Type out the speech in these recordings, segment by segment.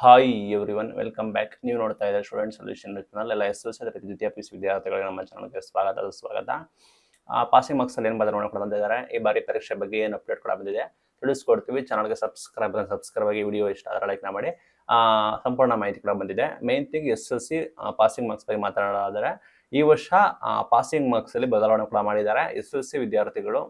Hi everyone welcome back ನೀವು ನೋಡ್ತಾ ಇದ್ದಾರೆ ಸ್ಟೂಡೆಂಟ್ ಸೊಲ್ಯೂಷನ್ ಚಾನಲ್ ಎಲ್ಲ ಎಸ್ ಎಸ್ ಅದಕ್ಕೆ ದ್ವಿತೀಯ ಪಿ ವಿದ್ಯಾರ್ಥಿಗಳಿಗೆ ನಮ್ಮ ಚಾನಲ್ಗೆ ಸ್ವಾಗತ. ಸ್ವಾಗತ. ಪಾಸಿಂಗ್ ಮಾರ್ಕ್ಸ್ ಅಲ್ಲಿ ಏನು ಬದಲಾವಣೆ ಕೂಡ ಬಂದಿದ್ದಾರೆ. ಈ ಬಾರಿ ಪರೀಕ್ಷೆ ಬಗ್ಗೆ ಏನು ಅಪ್ಡೇಟ್ ಕೂಡ ಬಂದಿದೆ. ತಿಳಿಸ್ಕೊಡ್ತೀವಿ. ಚಾನಲ್ಗೆ ಸಬ್ಸ್ಕ್ರೈಬ್ ಸಬ್ಸ್ಕ್ರೈಬ್ ಆಗಿ ವಿಡಿಯೋ ಇಷ್ಟ ಆದರೆ ಲೈಕ್ ಮಾಡಿ. ಸಂಪೂರ್ಣ ಮಾಹಿತಿ ಕೂಡ ಬಂದಿದೆ. Main thing S L C passing marks ಬಗ್ಗೆ ಮಾತನಾಡೋದಾದರೆ ಈ ವರ್ಷ ಪಾಸಿಂಗ್ ಮಾರ್ಕ್ಸ್ ಅಲ್ಲಿ ಬದಲಾವಣೆ ಕೂಡ ಮಾಡಿದ್ದಾರೆ. ಎಸ್ ಎಸ್ ಸಿ ವಿದ್ಯಾರ್ಥಿಗಳು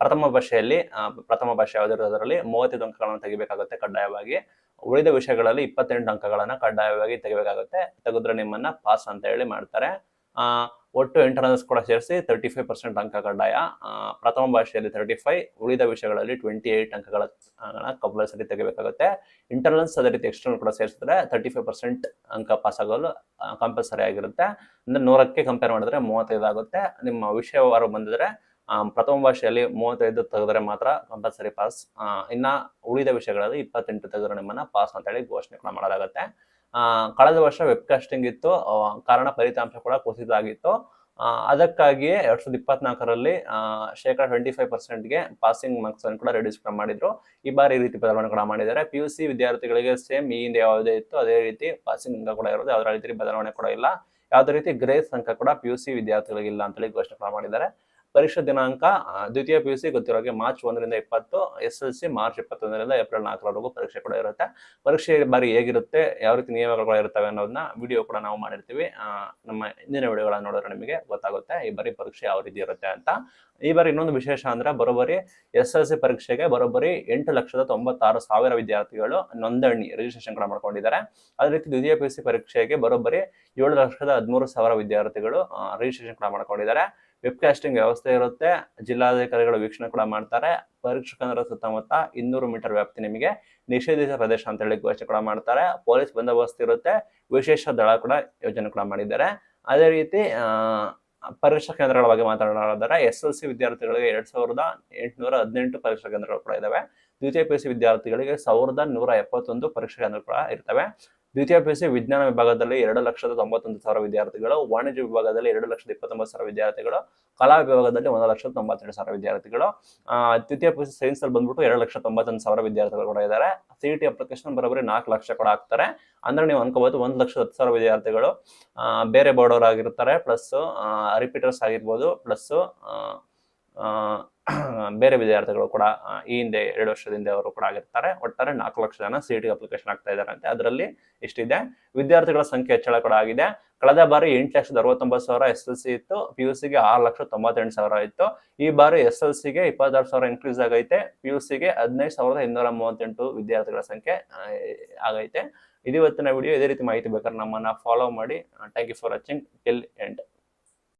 ಪ್ರಥಮ ಭಾಷೆಯಲ್ಲಿ ಪ್ರಥಮ ಭಾಷೆ ಯಾವುದಿರೋದರಲ್ಲಿ ಮೂವತ್ತೈದು ಅಂಕಗಳನ್ನು ತೆಗಿಬೇಕಾಗುತ್ತೆ ಕಡ್ಡಾಯವಾಗಿ. ಉಳಿದ ವಿಷಯಗಳಲ್ಲಿ ಇಪ್ಪತ್ತೆಂಟು ಅಂಕಗಳನ್ನು ಕಡ್ಡಾಯವಾಗಿ ತೆಗಿಬೇಕಾಗುತ್ತೆ. ತೆಗೆದ್ರೆ ನಿಮ್ಮನ್ನ ಪಾಸ್ ಅಂತ ಹೇಳಿ ಮಾಡ್ತಾರೆ. ಒಟ್ಟು ಇಂಟರ್ನಲ್ಸ್ ಕೂಡ ಸೇರಿಸಿ ತರ್ಟಿ ಫೈವ್ ಪರ್ಸೆಂಟ್ ಅಂಕ ಕಡ್ಡಾಯ. ಪ್ರಥಮ ಭಾಷೆಯಲ್ಲಿ ತರ್ಟಿ ಫೈವ್ ಉಳಿದ ವಿಷಯಗಳಲ್ಲಿ ಟ್ವೆಂಟಿ ಏಟ್ ಅಂಕಗಳ ಕಂಪಲ್ಸರಿ ತೆಗಿಬೇಕಾಗುತ್ತೆ. ಇಂಟರ್ನಲ್ಸ್ ಅದೇ ರೀತಿ ಎಕ್ಸ್ಟರ್ನಲ್ ಕೂಡ ಸೇರಿಸಿದ್ರೆ ತರ್ಟಿ ಫೈವ್ ಪರ್ಸೆಂಟ್ ಅಂಕ ಪಾಸ್ ಆಗಲು ಕಂಪಲ್ಸರಿ ಆಗಿರುತ್ತೆ. ಅಂದ್ರೆ ನೂರಕ್ಕೆ ಕಂಪೇರ್ ಮಾಡಿದ್ರೆ ಮೂವತ್ತೈದು ಆಗುತ್ತೆ. ನಿಮ್ಮ ವಿಷಯವಾರು ಬಂದಿದ್ರೆ ಪ್ರಥಮ ಭಾಷೆಯಲ್ಲಿ ಮೂವತ್ತೈದು ತೆಗೆದರೆ ಮಾತ್ರ ಕಂಪಲ್ಸರಿ ಪಾಸ್ ಇನ್ನ ಉಳಿದ ವಿಷಯಗಳಲ್ಲಿ ಇಪ್ಪತ್ತೆಂಟು ತೆಗೆದ್ರೆ ನಿಮ್ಮನ್ನ ಪಾಸ್ ಅಂತ ಹೇಳಿ ಘೋಷಣೆ ಕೂಡ ಮಾಡಲಾಗುತ್ತೆ. ಕಳೆದ ವರ್ಷ ವೆಬ್ ಕಾಸ್ಟಿಂಗ್ ಇತ್ತು ಕಾರಣ ಫಲಿತಾಂಶ ಕೂಡ ಕುಸಿತ ಆಗಿತ್ತು ಅದಕ್ಕಾಗಿಯೇ ಎರಡ್ ಸಾವಿರದ ಇಪ್ಪತ್ನಾಲ್ಕರಲ್ಲಿ ಶೇಕಡ ಟ್ವೆಂಟಿ ಫೈವ್ ಪರ್ಸೆಂಟ್ಗೆ ಪಾಸಿಂಗ್ ಮಾರ್ಕ್ಸ್ ಅನ್ನು ಕೂಡ ರೆಡ್ಯೂಸ್ ಕೂಡ ಮಾಡಿದ್ರು. ಈ ಬಾರಿ ಈ ರೀತಿ ಬದಲಾವಣೆ ಕೂಡ ಮಾಡಿದ್ದಾರೆ. ಪಿ ಯು ಸಿ ವಿದ್ಯಾರ್ಥಿಗಳಿಗೆ ಸೇಮ್ ಈ ಹಿಂದೆ ಯಾವುದೇ ಇತ್ತು, ಅದೇ ರೀತಿ ಪಾಸಿಂಗ್ ಅಂಕ ಕೂಡ ಇರೋದು, ಯಾವುದೇ ರೀತಿ ಬದಲಾವಣೆ ಕೂಡ ಇಲ್ಲ. ಯಾವುದೇ ರೀತಿ ಗ್ರೇಸ್ ಅಂಕ ಕೂಡ ಪಿ ಯು ಸಿ ವಿದ್ಯಾರ್ಥಿಗಳಿಗೆ ಇಲ್ಲ ಅಂತೇಳಿ ಘೋಷಣೆ ಕೂಡ ಮಾಡಿದ್ದಾರೆ. ಪರೀಕ್ಷಾ ದಿನಾಂಕ ದ್ವಿತೀಯ ಪಿ ಯು ಸಿ ಗೊತ್ತಿರೋಗೆ ಮಾರ್ಚ್ ಒಂದರಿಂದ ಇಪ್ಪತ್ತು ಎಸ್ ಎಲ್ ಸಿ ಮಾರ್ಚ್ ಇಪ್ಪತ್ತೊಂದರಿಂದ ಏಪ್ರಿಲ್ ನಾಲ್ಕರವರೆಗೂ ಪರೀಕ್ಷೆ ಕೂಡ ಇರುತ್ತೆ. ಪರೀಕ್ಷೆ ಬಾರಿ ಹೇಗಿರುತ್ತೆ, ಯಾವ ರೀತಿ ನಿಯಮಗಳು ಇರ್ತವೆ ಅನ್ನೋದನ್ನ ವಿಡಿಯೋ ಕೂಡ ನಾವು ಮಾಡಿರ್ತೀವಿ. ನಮ್ಮ ಹಿಂದಿನ ವಿಡಿಯೋಗಳನ್ನ ನೋಡಿದ್ರೆ ನಿಮಗೆ ಗೊತ್ತಾಗುತ್ತೆ ಈ ಬಾರಿ ಪರೀಕ್ಷೆ ಯಾವ ರೀತಿ ಇರುತ್ತೆ ಅಂತ. ಈ ಬಾರಿ ಇನ್ನೊಂದು ವಿಶೇಷ ಅಂದ್ರೆ ಬರೋಬ್ಬರಿ ಎಸ್ ಎಲ್ ಸಿ ಪರೀಕ್ಷೆಗೆ ಬರೋಬ್ಬರಿ ಎಂಟು ಲಕ್ಷದ ತೊಂಬತ್ತಾರು ಸಾವಿರ ವಿದ್ಯಾರ್ಥಿಗಳು ನೋಂದಣಿ ರಿಜಿಸ್ಟ್ರೇಷನ್ ಕೂಡ ಮಾಡ್ಕೊಂಡಿದ್ದಾರೆ. ಅದೇ ರೀತಿ ದ್ವಿತೀಯ ಪಿ ಯು ಸಿ ಪರೀಕ್ಷೆಗೆ ಬರೋಬ್ಬರಿ ಏಳು ಲಕ್ಷದ ಹದಿಮೂರು ಸಾವಿರ ವಿದ್ಯಾರ್ಥಿಗಳು ರಿಜಿಸ್ಟ್ರೇಷನ್ ಕೂಡ ಮಾಡ್ಕೊಂಡಿದ್ದಾರೆ. ವೆಬ್ ಕಾಸ್ಟಿಂಗ್ ವ್ಯವಸ್ಥೆ ಇರುತ್ತೆ. ಜಿಲ್ಲಾಧಿಕಾರಿಗಳು ವೀಕ್ಷಣೆ ಕೂಡ ಮಾಡ್ತಾರೆ. ಪರೀಕ್ಷಾ ಕೇಂದ್ರದ ಸುತ್ತಮುತ್ತ ಇನ್ನೂರು ಮೀಟರ್ ವ್ಯಾಪ್ತಿ ನಿಮಗೆ ನಿಷೇಧಿತ ಪ್ರದೇಶ ಅಂತ ಹೇಳಿ ಘೋಷಣೆ ಕೂಡ ಮಾಡ್ತಾರೆ. ಪೊಲೀಸ್ ಬಂದೋಬಸ್ತ್ ಇರುತ್ತೆ. ವಿಶೇಷ ದಳ ಕೂಡ ಯೋಜನೆ ಕೂಡ ಮಾಡಿದ್ದಾರೆ. ಅದೇ ರೀತಿ ಪರೀಕ್ಷಾ ಕೇಂದ್ರಗಳ ಬಗ್ಗೆ ಮಾತನಾಡೋದಾದ್ರೆ ಎಸ್ ಎಲ್ ಸಿ ವಿದ್ಯಾರ್ಥಿಗಳಿಗೆ ಎರಡ್ ಸಾವಿರದ ಎಂಟುನೂರ ಹದಿನೆಂಟು ಪರೀಕ್ಷಾ ಕೇಂದ್ರಗಳು ಕೂಡ ಇದಾವೆ. ದ್ವಿತೀಯ ಪಿ ಯು ಸಿ ವಿದ್ಯಾರ್ಥಿಗಳಿಗೆ ಸಾವಿರದ ನೂರ ಎಪ್ಪತ್ತೊಂದು ಪರೀಕ್ಷಾ ಕೇಂದ್ರಗಳ ಇರ್ತವೆ. ದ್ವಿತೀಯ ಪಿ ಯು ಸಿ ವಿಜ್ಞಾನ ವಿಭಾಗದಲ್ಲಿ ಎರಡು ಲಕ್ಷದ ತೊಂಬತ್ತೊಂದು ಸಾವಿರ ವಿದ್ಯಾರ್ಥಿಗಳು, ವಾಣಿಜ್ಯ ವಿಭಾಗದಲ್ಲಿ ಎರಡು ಲಕ್ಷದ ಇಪ್ಪತ್ತೊಂಬತ್ತು ಸಾವಿರ ವಿದ್ಯಾರ್ಥಿಗಳು, ಕಲಾ ವಿಭಾಗದಲ್ಲಿ ಒಂದು ಲಕ್ಷದ ತೊಂಬತ್ತೆರಡು ಸಾವಿರ ವಿದ್ಯಾರ್ಥಿಗಳು. ದ್ವಿತೀಯ ಪಿ ಯು ಸಿ ಸೈನ್ಸ್ ಅಲ್ಲಿ ಬಂದ್ಬಿಟ್ಟು ಎರಡು ಲಕ್ಷ ತೊಂಬತ್ತೊಂದು ಸಾವಿರ ವಿದ್ಯಾರ್ಥಿಗಳು ಕೂಡ ಇದ್ದಾರೆ. ಸಿ ಟಿ ಅಪ್ಲಿಕೇಶನ್ ಬರೋಬ್ಬರಿ ನಾಲ್ಕು ಲಕ್ಷ ಕೂಡ ಹಾಕ್ತಾರೆ ಅಂದ್ರೆ ನೀವು ಅನ್ಕೋಬಹುದು ಒಂದು ಲಕ್ಷದ ಹತ್ತು ಸಾವಿರ ವಿದ್ಯಾರ್ಥಿಗಳು ಬೇರೆ ಬೋರ್ಡ್ ಆಗಿರ್ತಾರೆ. ಪ್ಲಸ್ ರಿಪೀಟರ್ಸ್ ಆಗಿರ್ಬೋದು. ಪ್ಲಸ್ ಬೇರೆ ವಿದ್ಯಾರ್ಥಿಗಳು ಕೂಡ ಈ ಹಿಂದೆ ಎರಡು ವರ್ಷದ ಹಿಂದೆ ಅವರು ಕೂಡ ಆಗಿರ್ತಾರೆ. ಒಟ್ಟಾರೆ ನಾಲ್ಕು ಲಕ್ಷ ಜನ ಸಿ ಟಿ ಅಪ್ಲಿಕೇಶನ್ ಆಗ್ತಾ ಇದ್ದಾರೆ ಅಂತೆ. ಅದರಲ್ಲಿ ಇಷ್ಟಿದೆ. ವಿದ್ಯಾರ್ಥಿಗಳ ಸಂಖ್ಯೆ ಹೆಚ್ಚಳ ಕೂಡ ಆಗಿದೆ. ಕಳೆದ ಬಾರಿ ಎಂಟು ಲಕ್ಷದ ಅರವತ್ತೊಂಬತ್ತು ಸಾವಿರ ಎಸ್ ಎಲ್ ಸಿ ಇತ್ತು. ಪಿ ಯು ಸಿಗೆ ಆರು ಲಕ್ಷ ತೊಂಬತ್ತೆಂಟು ಸಾವಿರ ಇತ್ತು. ಈ ಬಾರಿ ಎಸ್ ಎಲ್ ಸಿಗೆ ಇಪ್ಪತ್ತಾರು ಸಾವಿರ ಇನ್ಕ್ರೀಸ್ ಆಗೈತೆ. ಪಿ ಯು ಸಿಗೆ ಹದಿನೈದು ಸಾವಿರದ ಇನ್ನೂರ ಮೂವತ್ತೆಂಟು ವಿದ್ಯಾರ್ಥಿಗಳ ಸಂಖ್ಯೆ ಆಗೈತೆ. ಇದು ಇವತ್ತಿನ ವಿಡಿಯೋ ಇದೇ ರೀತಿ ಮಾಹಿತಿ ಬೇಕಾದ್ರೆ ನಮ್ಮನ್ನ ಫಾಲೋ ಮಾಡಿ. Thank you for watching till end